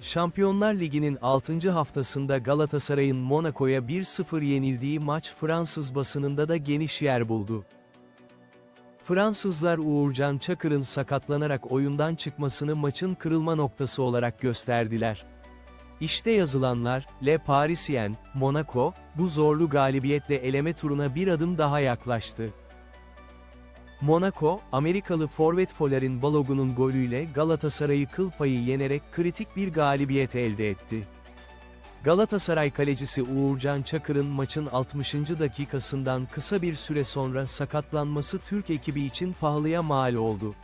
Şampiyonlar Ligi'nin 6. haftasında Galatasaray'ın Monaco'ya 1-0 yenildiği maç Fransız basınında da geniş yer buldu. Fransızlar Uğurcan Çakır'ın sakatlanarak oyundan çıkmasını maçın kırılma noktası olarak gösterdiler. İşte yazılanlar, Le Parisien, Monaco, bu zorlu galibiyetle eleme turuna bir adım daha yaklaştı. Monaco, Amerikalı forvet Folerin Balogun'un golüyle Galatasaray'ı kıl payı yenerek kritik bir galibiyet elde etti. Galatasaray kalecisi Uğurcan Çakır'ın maçın 60. dakikasından kısa bir süre sonra sakatlanması Türk ekibi için pahalıya mal oldu.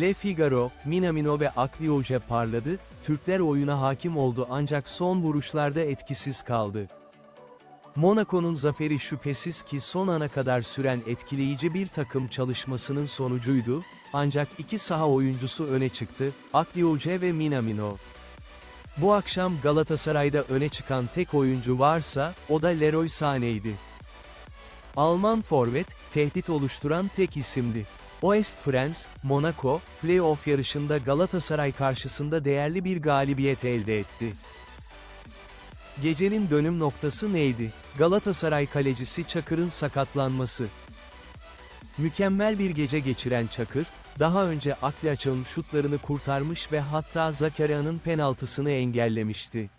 Le Figaro, Minamino ve Aklioje parladı, Türkler oyuna hakim oldu ancak son vuruşlarda etkisiz kaldı. Monaco'nun zaferi şüphesiz ki son ana kadar süren etkileyici bir takım çalışmasının sonucuydu, ancak iki saha oyuncusu öne çıktı, Aklioje ve Minamino. Bu akşam Galatasaray'da öne çıkan tek oyuncu varsa, o da Leroy Sané'ydi. Alman forvet, tehdit oluşturan tek isimdi. Oest France, Monaco, playoff yarışında Galatasaray karşısında değerli bir galibiyet elde etti. Gecenin dönüm noktası neydi? Galatasaray kalecisi Çakır'ın sakatlanması. Mükemmel bir gece geçiren Çakır, daha önce Akliaç'ın şutlarını kurtarmış ve hatta Zakaria'nın penaltısını engellemişti.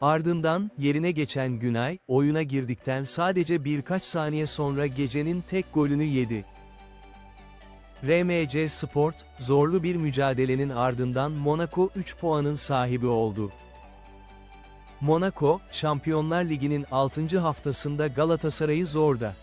Ardından, yerine geçen Günay, oyuna girdikten sadece birkaç saniye sonra gecenin tek golünü yedi. RMC Sport, zorlu bir mücadelenin ardından Monaco 3 puanın sahibi oldu. Monaco, Şampiyonlar Ligi'nin 6. haftasında Galatasaray'ı zorda